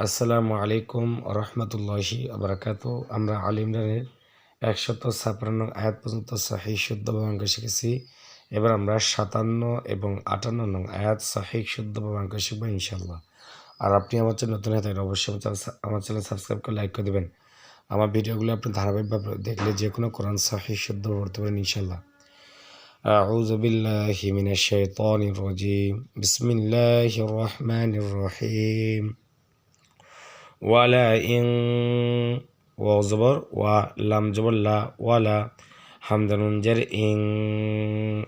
আসসালামু আলাইকুম রহমতুল্লাহি আবরাকাত আমরা আল ইমরানের একশত ছাপ্পান্ন আয়াত পর্যন্ত সাহি শুদ্ধ অঙ্ক শিখেছি এবার আমরা সাতান্ন এবং আটান্ন নং আয়াত সাহি শুদ্ধ অঙ্ক শিখবো ইনশাল্লাহ আর আপনি আমার চ্যানেল নতুন হয়ে থাকেন অবশ্যই আমার চ্যানেল আমার চ্যানেল সাবস্ক্রাইব করে লাইক করে দেবেন আমার ভিডিওগুলো আপনি ধারাবাহিকভাবে দেখলে যে কোনো কোরআন সাহি শুদ্ধ পড়তে পারেন ইনশাল্লাহ أعوذ بالله من الشيطان الرجيم بسم الله الرحمن الرحيم ওয়ালা ইং ওয়া জবর ওয়া লাম জবর লা ওয়ালা হামদানুঞ্জের ইং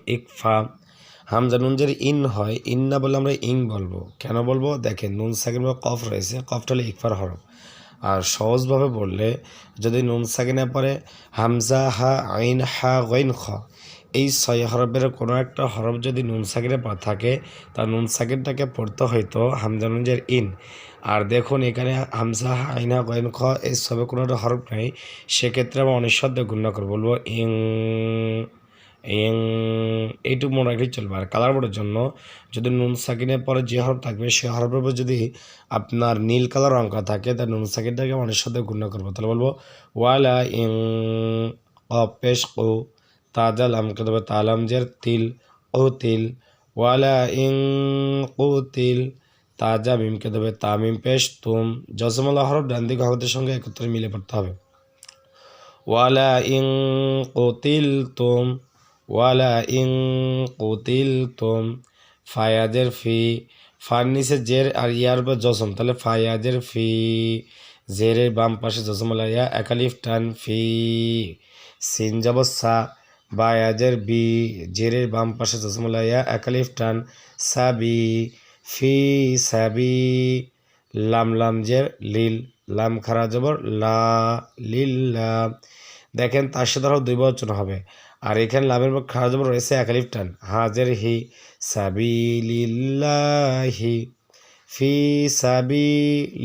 ইকফা হামজানুনজের ইন হয় ইন না বলে আমরা ইং বলব কেন বলব দেখেন নুন সাকিন বা কফ রয়েছে কফটা হলে ইকফার হরফ আর সহজভাবে বললে, যদি নুন সাকিনে পরে হামজা হা, আইন হা গৈন খ। এই ছয় হরফের কোনো একটা হরফ যদি নুন সাকিনে থাকে, তা নুন সাকিনটাকে পড়তে হয়তো হামজানুনজের ইন। আর দেখুন, এখানে হামজা আইনা গয়েন খ, এই সবে কোনো একটা হরফ নেই, সেক্ষেত্রে আমরা অনিঃশব্দে গুণ্য করে বলব ইং। এইটুকু মনে রাখলেই চলবে আর কালার বোর্ডের জন্য যদি নুন সাকিনের পরে যে হরফ থাকবে, সেই হরফের উপর যদি আপনার নীল কালার অঙ্ক থাকে, তা নুন সাকিনটাকে সাথে গুণ্য করব তাহলে বলব ওয়ালা ইং পেশ ও তাজা লামকে দেবে তালাম জের তিল ও তিল। ওয়ালা ইং ও তিল, তাজা মিমকে দেবে তামিম পেশ তুম। জজমালা হরফ ডান দিক হরফের সঙ্গে একত্রে মিলে পড়তে হবে। ওয়ালা ইং কোতিল তুম। ওয়ালা ইং কোতিল তুম ফায়াজের ফি ফার জের আর ইয়ার বা জসম। তাহলে ফায়াজের ফি, জেরের বাম পাশে জসমলা ইয়া, একালিফ টান ফি, সিন সা বায়াজের বি, জেরের বাম পাশে জসমলা ইয়া, একালিফ টান সাবি, ফি সাবি, লাম লাম জের, লিল, লাম খারা জবর, লা লিল্লা দেখেন তার সাথে দুই বচন হবে। আর এখানে লাভের পর খারা জবর রয়েছে একালিফ টান। হাজের হি সাবি লিল্লাহি ফি সাবি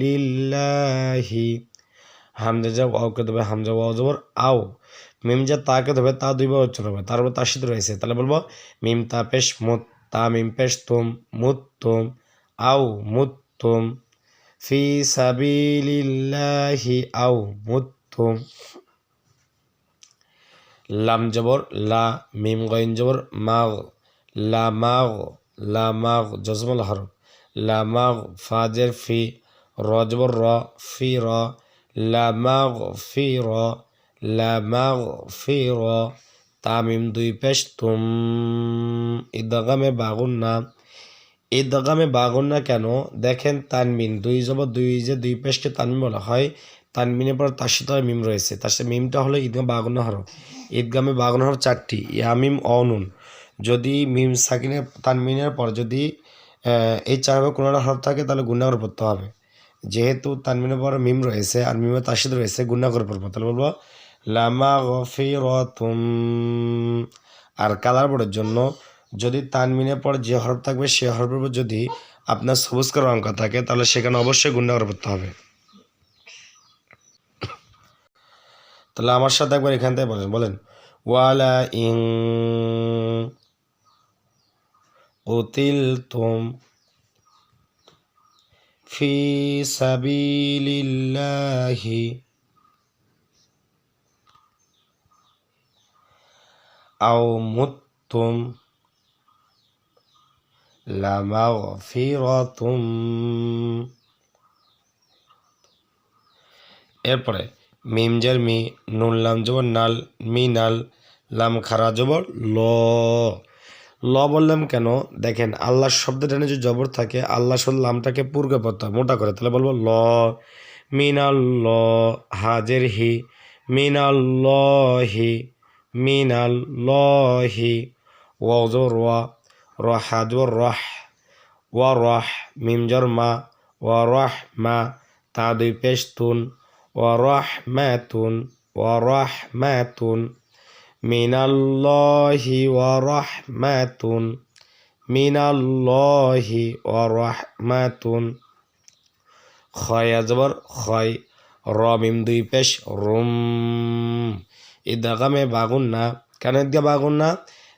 লিল্লাহি হামজা যা ওকে দেবে, হামজা ওয়াও জবর আও। মিম যা তাকে দেবে, তা দুই বচন হবে। তারপর তার সাথে রয়েছে। তাহলে বলব, মিম তা পেশ মুত, তা মিম পেশ তুম, মুত মুত্তুম আও মুত্তুম ফি সাবিলিল্লাহি, আও মুত্তুম লাম জবর, লা মিম গইন জবর, মাগ, লা মাগ লা মাগ, জজমল হরফ, লা মাগ, ফাজের ফি, র জবর, র, ফি, র, লা মাগ, ফি, র, লা মাগ, ফি, র, তামিম দুই পেশ, তুম, ইদগামে বাগুন না ইদগামে বাগুন না কেন? দেখেন তানমিন, দুই জব দুই যে দুই পেশকে তানমিন বলা হয় তানমিনের পর তার সাথে মিম রয়েছে। তার সাথে মিমটা হলো ঈদগাম বাগুন হরফ ঈদগামে বাগুন হরফ চারটি, ইয়ামিম অনুন। যদি মিম সাকিনে, তানমিনের পর যদি এই চার কোনো একটা হরফ থাকে, তাহলে করে পড়তে হবে। যেহেতু তানমিনের পর মিম রয়েছে আর মিমের তার সাথে রয়েছে করে পড়ব তাহলে বলব, লামা গফিরতুম। আর কালার বোর্ডের জন্য যদি তানমিনের পর যে হরফ থাকবে, সে হরফের উপর যদি আপনার সবুজ অঙ্ক থাকে, তাহলে সেখানে অবশ্যই করে পড়তে হবে। তাহলে আমার সাথে একবার এখান থেকে বলেন বলেন। ওয়ালা ইং উতিল তুম ফি সাবিলিল্লাহি আও লামাগফিরাতুম। এরপরে মিম জের মি, নুন লাম জবর নাল, মি নাল, লাম খারা জবর ল। ল বললাম কেন? দেখেন আল্লাহ শব্দটা যদি জবর থাকে, আল্লাহ শব্দ লামটাকে পূর্বে পড়তে হয়, মোটা করে, তাহলে বলব ল। মিনাল ল, হাজের হি মিনাল ল হি মিনাল ল হি ওয়াজর ওয়া রহাজর রহ ওয়া রহ মিমজর মা, ওয়া রহ মা, তা দুই পেশ তুন। ওয়া রহ ম্যাতুন ওয়া রহ ম্যাতুন মিনাল্লাহি ওয়া রহ ম্যাতুন মিনাল্লাহি ওয়া রহ ম্যাতুন খয় আজবর খয় র মিম দুই পেশ রুম ঈদগামে বাগুন না কেন ঈদগা বাগুন না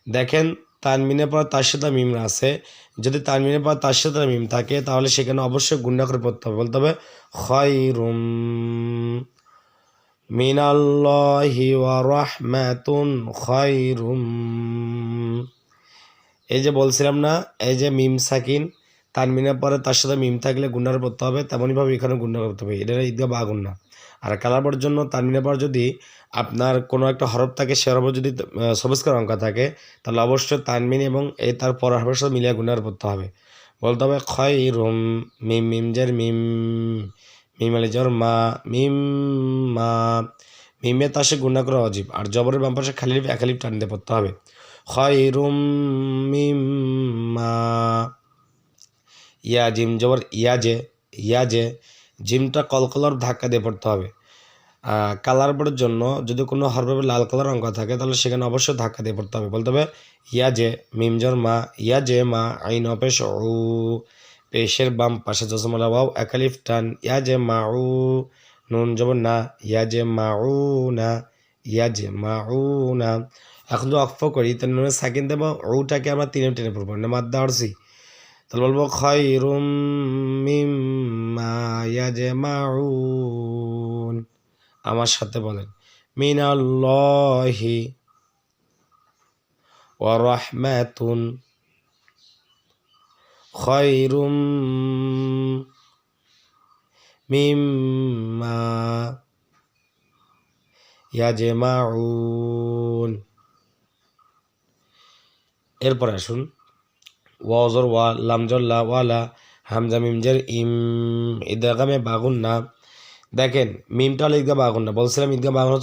দেখেন তানমিনের পর তার সাথে মিম আছে। যদি তানমিনের পর তার সাথে মিম থাকে, তাহলে সেখানে অবশ্যই গুন্ডা করে পড়তে হবে। বলতে হবে, খয়রুম মিনাল্লাহি ওয়া খয়রুম। এই যে বলছিলাম না, এই যে মিম সাকিন তানমিনের পরে তার সাথে মিম থাকলে গুন্ডার পড়তে হবে, তেমনইভাবে এখানে গুন্না করতে হবে। এটা ঈদগাহ বা গুন্না আর কালার জন্য তানমিনের পর যদি আপনার কোনো একটা হরফ থাকে, সে হরফ যদি সবুজকার অঙ্ক থাকে, তাহলে অবশ্যই তানমিন এবং এই তার পর হরফের সাথে মিলিয়ে গুন্নার পড়তে হবে। বলতে হবে খয় রুম মিম মিম জের মিম মিম আলি জর মা, মিম মা। মিমে তার সে গুন্না করা অজীব। আর জবরের বাম পাশে খালি লিপ একালিপ টান দিয়ে পড়তে হবে। খয় রুম মিম মা। ইয়া জিম, জবর ইয়া যে ইয়া যে জিমটা কলকলার ধাক্কা দিয়ে পড়তে হবে। কালার বোর্ডের জন্য যদি কোনো হরভাবে লাল কালার অঙ্ক থাকে, তাহলে সেখানে অবশ্যই ধাক্কা দিয়ে পড়তে হবে। বলতে হবে, ইয়া যে মিমজর মা, ইয়া যে মা, আইন অপেশ ও পেশের বাম পাশে জসমলা বাউ একালিফ টান, ইয়া যে মা উ, নুন জবর না, ইয়া যে মা উ না, ইয়া যে মা উ না। এখন যদি অক্ফ করি, তাহলে নুনের সাকিন দেবো ওটাকে আমরা তিনে টেনে পড়ব না মাদ্দা অর্সি তাহলে বলব খয়রুম মিম্মা ইয়াজমাউন। আমার সাথে বলেন, মিনাল্লাহি ওয়া রাহমাতুন খয়রুম মিম্মা ইয়াজমাউন। এরপর আসুন ওয়াজর ওয়া লামজল্লা ওয়ালা হামজা মিমজের ইম ঈদগামে বাগুন না। দেখেন, মিমটা হলো বাগুন না, বলছিলাম ঈদগা বাগুন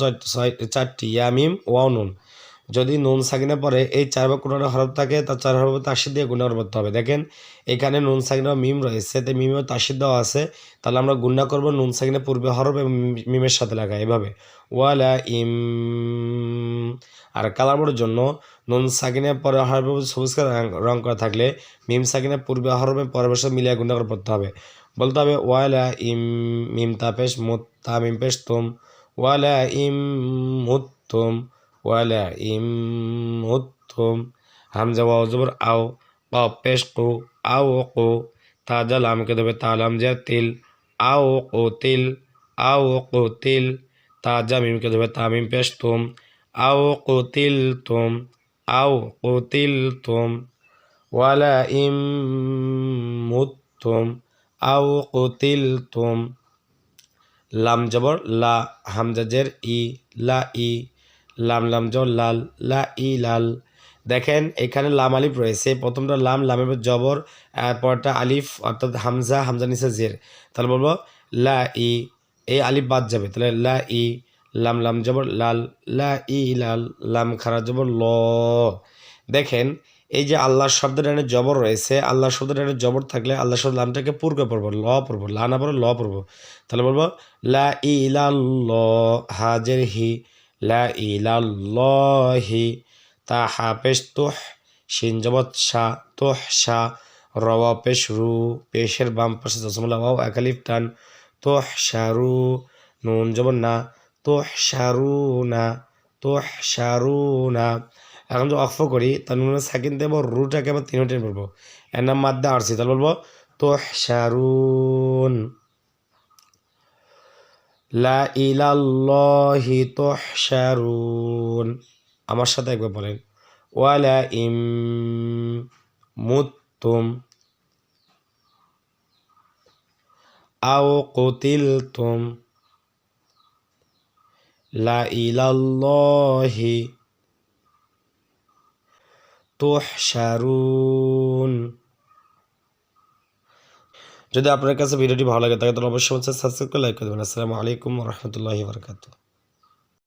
চারটি, ইয়া, মিম, ওয়াও, নুন। যদি নুন সাকিনে পরে এই চার বা কোনো হরফ থাকে তার চার হরফ তাসিদ দিয়ে গুণা করতে হবে। দেখেন, এখানে নুন সাকিনে মিম রয়েছে তাই মিমেও তাসিদ দেওয়া আছে। তাহলে আমরা গুণা করব নুন সাকিনে পূর্বে হরফ এবং মিমের সাথে লাগা এভাবে। ওয়ালা ইম, আর কালার জন্য নুন সাকিনের পরে হরফ সবুজ রং করা থাকলে মিম সাকিনের পূর্বে হরফে পরের বছর মিলিয়ে গুণা করে পড়তে হবে। বলতে হবে, ওয়ালা ইম, মিম তাপেশ মুত মিম পেশ, তুম। ওয়ালা ইম মুত্তুম ওয়ালা ইম মুত্তুম হামজা, ওয়াও, জবর, আও ক পেশ কু আও কু তাজা লামকে দেবে তালাম যে তিল আও কো তিল আও কো তিল, তাজা মিমকে দেবে তামিম পেশ তুম আও কো তিল তুম আও কতিল তুম ওয়ালা ইম মুতুম আও কতিল তুম লাম জবর, লা হামজাজের ই, লা, ই লাম লাম জবর লাল, লা, ই, লাল। দেখেন, এখানে লাম, আলিফ রয়েছে। প্রথমটা লাম, লামের জবর পরটা আলিফ, অর্থাৎ হামজা হামজা নিচে জের। তাহলে বলব, লা, ই এই আলিফ বাদ যাবে। তাহলে লা, ই, লাম লাম, জবর, লাল, লা, ই, লাল, লাম খারা জবর, ল। দেখেন, এই যে আল্লাহ শব্দের ডানে জবর রয়েছে আল্লাহ শব্দের ডানে জবর থাকলে আল্লাহ শব্দ লামটাকে পূর্বে পড়ব, ল পড়ব, লা না পড়ব ল পড়ব। তাহলে বলব, লা, ই ল, হাজের হি লা ই হি তা পেশ তোহ শিন জবত শা, তোহ শা, রওয়া পেশ রু, পেশের বাম পাশে ওয়াও একালিফ টান, তোহ শারু নুন জবর না তোহসারুনা তোহসারুনা এখন যদি অফ করি তাহলে নুনের সাকিন দেব রুটাকে আবার তিনটে বলব এর নাম মাদ্দা আসছি তাহলে বলব তোহসারুন লা ইলাল্লাহি আমার সাথে একবার বলেন ওয়ালা ইম মুত্তুম আও কুতিলতুম। লা ইলাল্লাহি তুহশারুন। যদি আপনার কাছে ভিডিওটি ভালো লাগে, তাহলে অবশ্যই সাবস্ক্রাইব করে লাইক করে দেবেন। আসসালামু আলাইকুম রহমতুল্লাহি বরকাতুহ।